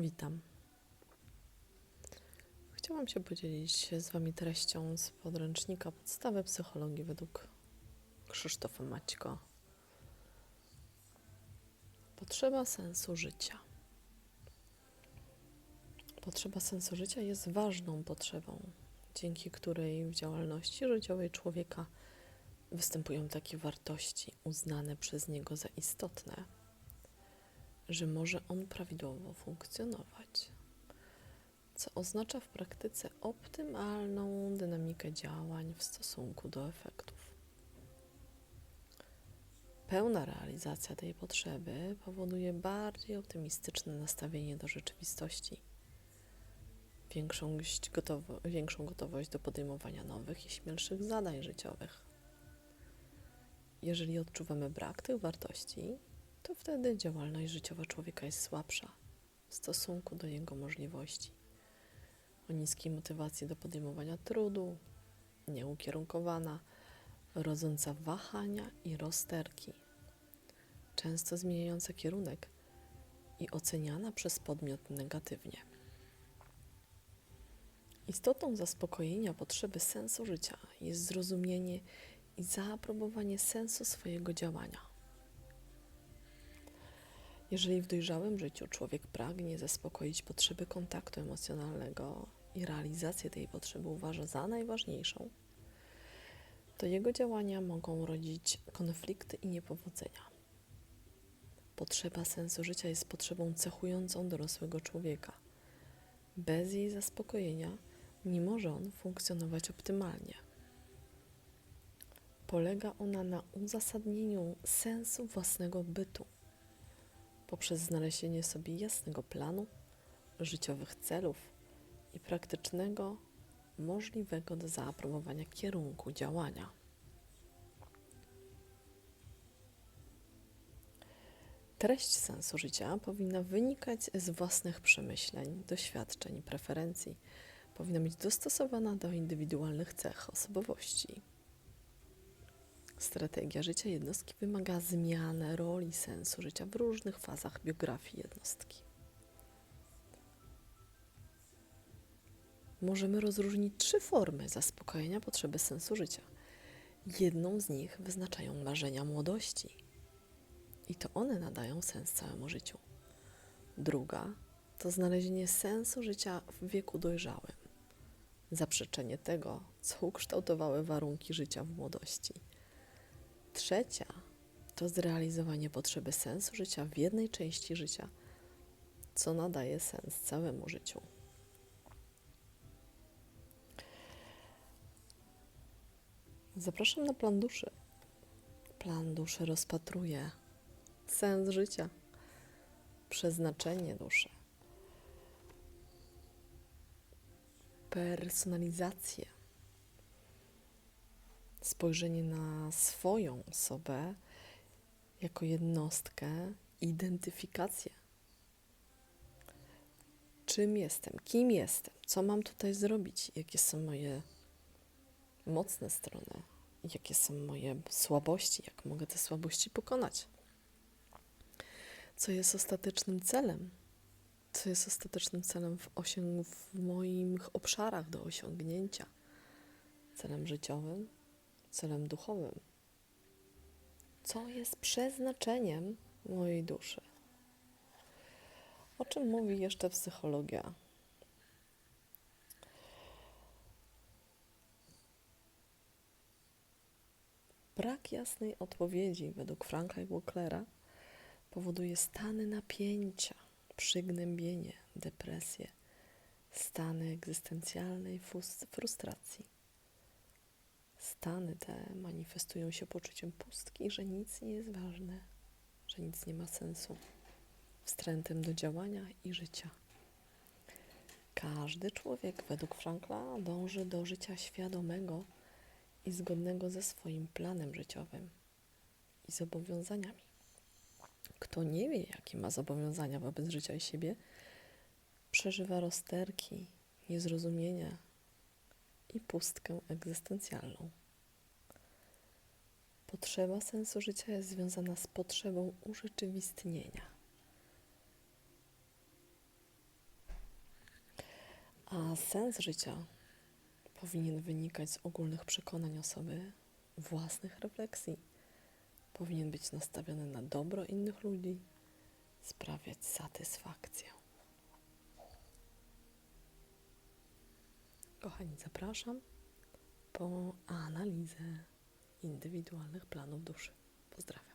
Witam. Chciałam się podzielić z Wami treścią z podręcznika Podstawy psychologii według Krzysztofa Maćko. Potrzeba sensu życia. Potrzeba sensu życia jest ważną potrzebą, dzięki której w działalności życiowej człowieka występują takie wartości uznane przez niego za istotne że może on prawidłowo funkcjonować, co oznacza w praktyce optymalną dynamikę działań w stosunku do efektów. Pełna realizacja tej potrzeby powoduje bardziej optymistyczne nastawienie do rzeczywistości, większą, gotowo- większą gotowość do podejmowania nowych i śmielszych zadań życiowych. Jeżeli odczuwamy brak tych wartości, to wtedy działalność życiowa człowieka jest słabsza w stosunku do jego możliwości. O niskiej motywacji do podejmowania trudu, nieukierunkowana, rodząca wahania i rozterki, często zmieniająca kierunek i oceniana przez podmiot negatywnie. Istotą zaspokojenia potrzeby sensu życia jest zrozumienie i zaaprobowanie sensu swojego działania. Jeżeli w dojrzałym życiu człowiek pragnie zaspokoić potrzeby kontaktu emocjonalnego i realizację tej potrzeby uważa za najważniejszą, to jego działania mogą rodzić konflikty i niepowodzenia. Potrzeba sensu życia jest potrzebą cechującą dorosłego człowieka. Bez jej zaspokojenia nie może on funkcjonować optymalnie. Polega ona na uzasadnieniu sensu własnego bytu poprzez znalezienie sobie jasnego planu, życiowych celów i praktycznego, możliwego do zaaprobowania kierunku działania. Treść sensu życia powinna wynikać z własnych przemyśleń, doświadczeń, preferencji. Powinna być dostosowana do indywidualnych cech osobowości. Strategia życia jednostki wymaga zmiany roli sensu życia w różnych fazach biografii jednostki. Możemy rozróżnić trzy formy zaspokojenia potrzeby sensu życia. Jedną z nich wyznaczają marzenia młodości i to one nadają sens całemu życiu. Druga to znalezienie sensu życia w wieku dojrzałym, zaprzeczenie tego, co ukształtowały warunki życia w młodości Trzecia to zrealizowanie potrzeby sensu życia w jednej części życia, co nadaje sens całemu życiu. Zapraszam na plan duszy. Plan duszy rozpatruje sens życia, przeznaczenie duszy, personalizację spojrzenie na swoją osobę jako jednostkę, identyfikację. Czym jestem, kim jestem, co mam tutaj zrobić, jakie są moje mocne strony, jakie są moje słabości, jak mogę te słabości pokonać. Co jest ostatecznym celem, co jest ostatecznym celem w, osiąg- w moich obszarach do osiągnięcia, celem życiowym, celem duchowym. Co jest przeznaczeniem mojej duszy? O czym mówi jeszcze psychologia? Brak jasnej odpowiedzi według Franka i Walklera powoduje stany napięcia, przygnębienie, depresję, stany egzystencjalnej frustracji. Stany te manifestują się poczuciem pustki, że nic nie jest ważne, że nic nie ma sensu, wstrętem do działania i życia. Każdy człowiek, według Frankla, dąży do życia świadomego i zgodnego ze swoim planem życiowym i zobowiązaniami. Kto nie wie, jakie ma zobowiązania wobec życia i siebie, przeżywa rozterki, niezrozumienia i pustkę egzystencjalną. Potrzeba sensu życia jest związana z potrzebą urzeczywistnienia. A sens życia powinien wynikać z ogólnych przekonań osoby, własnych refleksji. Powinien być nastawiony na dobro innych ludzi, sprawiać satysfakcję. Kochani, zapraszam po analizę indywidualnych planów duszy. Pozdrawiam.